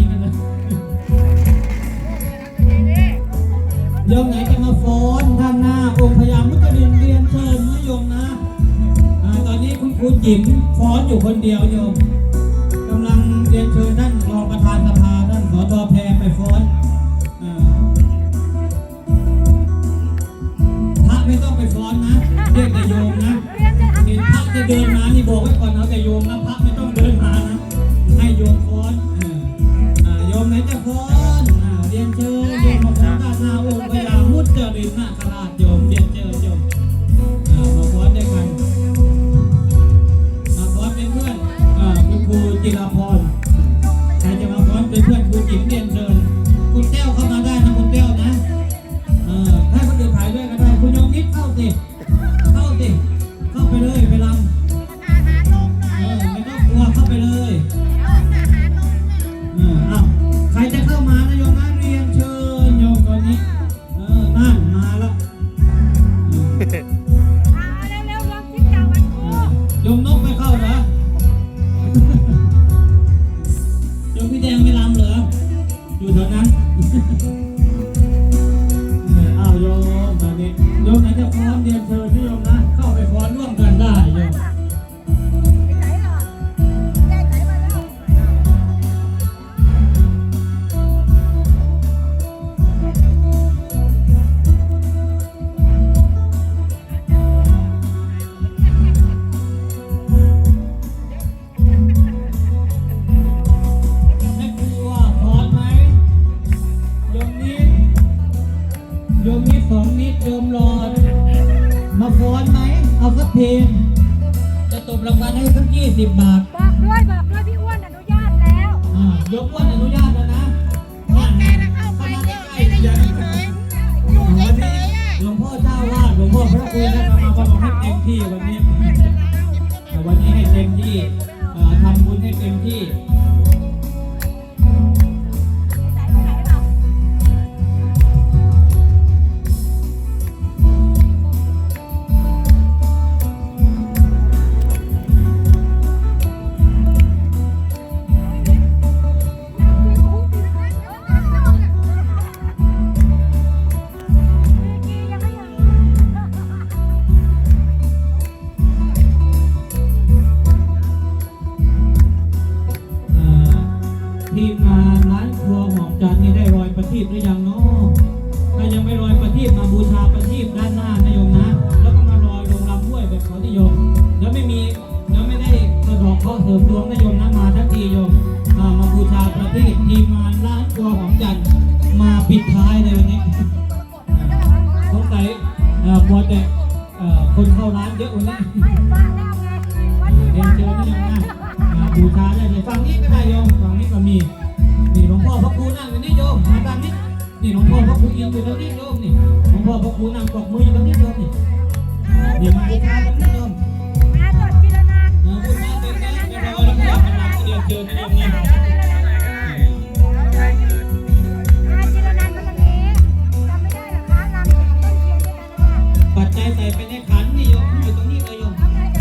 นีกันเลยโยมไหนจะมาฟ้อนท่านหน้าองค์พยามุจลินเรียนเชิญนะโยมนะตอนนี้คุณครูจิ๋มฟ้อนอยู่คนเดียวโยม คุณ ยกนั้นจะพร้อมเรียนเชิญ โยมนิดสองนิดโยมรอด มาฟ้อนไหม เอาสักเพลง จะตบรางวัลให้สักยี่สิบบาทบอกด้วยบอกด้วยพี่อ้วนอนุญาตแล้วอ่ายกอ้วนอนุญาตแล้วนะนั่นเข้ามาใกล้ๆอย่าวันนี้หลวงพ่อเจ้าวาดหลวงพ่อพระคุณนะครับมาบอกให้เต็มที่วันนี้ กข้อเสริมดวงนะโยมนะมาทั้งทีโยมมาบูชาประทีปทีมงานร้านครัวหอมจันมาปิดท้ายเลยวันนี้สงสัยเอ่อมัวแต่คนเข้าร้านเยอะวันนี้เรียนเชิญนะโยมนะมาบูชาได้เลยฝั่งนี้ก็ได้โยมฝั่งนี้ก็มีนี่หลวงพ่อพระครูนั่งอยู่นี่โยมมาตามนี้นี่หลวงพ่อพระครูยืนอยู่ตรงนี้โยมนี่หลวงพ่อพระครูนั่งปรบมืออยู่ตรงนี้โยมนี่เดี๋ยวมาบูชาตรงนี้ำลังเรียนเนะโยปัจจัยใส่ไปในขันนี่โยมอยู่ตรงนี้เลยโยม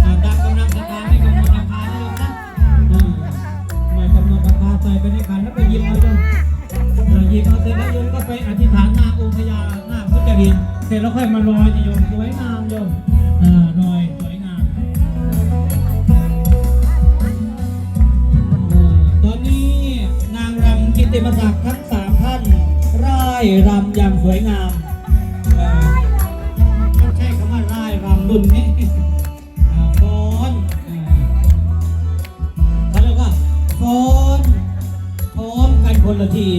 อาตามกำลังศรัทธาให้กำหนดราคานะโยมนะอ่าไม่กำหนดราคาใส่ไปในขันแล้วไปหยิบเอาโยมเอ่อหยิบเอาเสร็จแล้วโยมก็ไปอธิษฐานหน้าองค์พญาหน้าคพุทธรินเสร็จแล้วค่อยมาลอยนี่โยมสวยงามโยม ตติมศักดิ์ทั้งสามท่านร่ายรำอย่างสวยงามไม่ใช่คำว่าร่ายรำรุ่นนี้อ่าฟ้อนอ่าเขาเรียกว่าฟ้อนพร้อมกันคนละที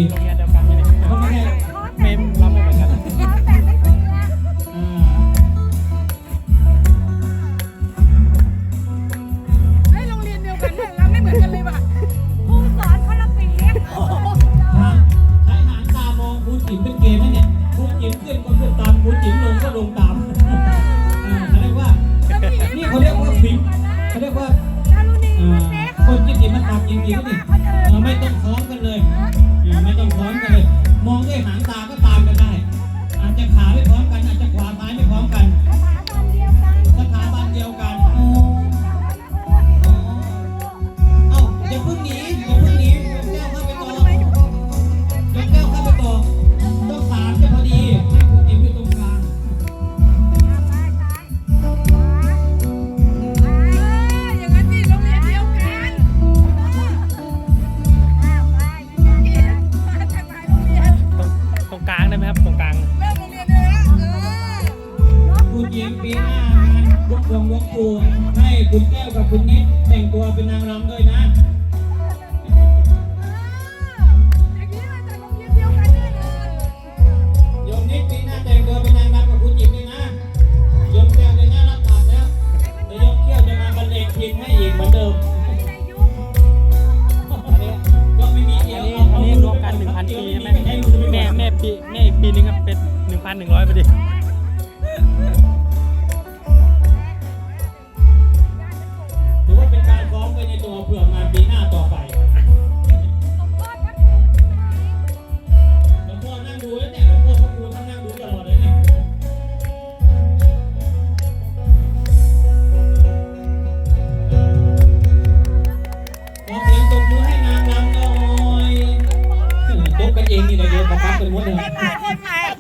ไม่ต้องคล้องกันเลยไม่ต้องคล้องกันเลย มองด้วยหางตาก็ตามกันได้ อาจจะขาไม่พร้อมกัน อาจจะขวาซ้ายไม่พร้อมกันสถาบันเดียวกันสถาบันเดียวกัน เอ้าอย่าเพิ่งนี้ คุณแก้วกับคุณนิดแต่งตัวเป็นนางรำด้วยนะ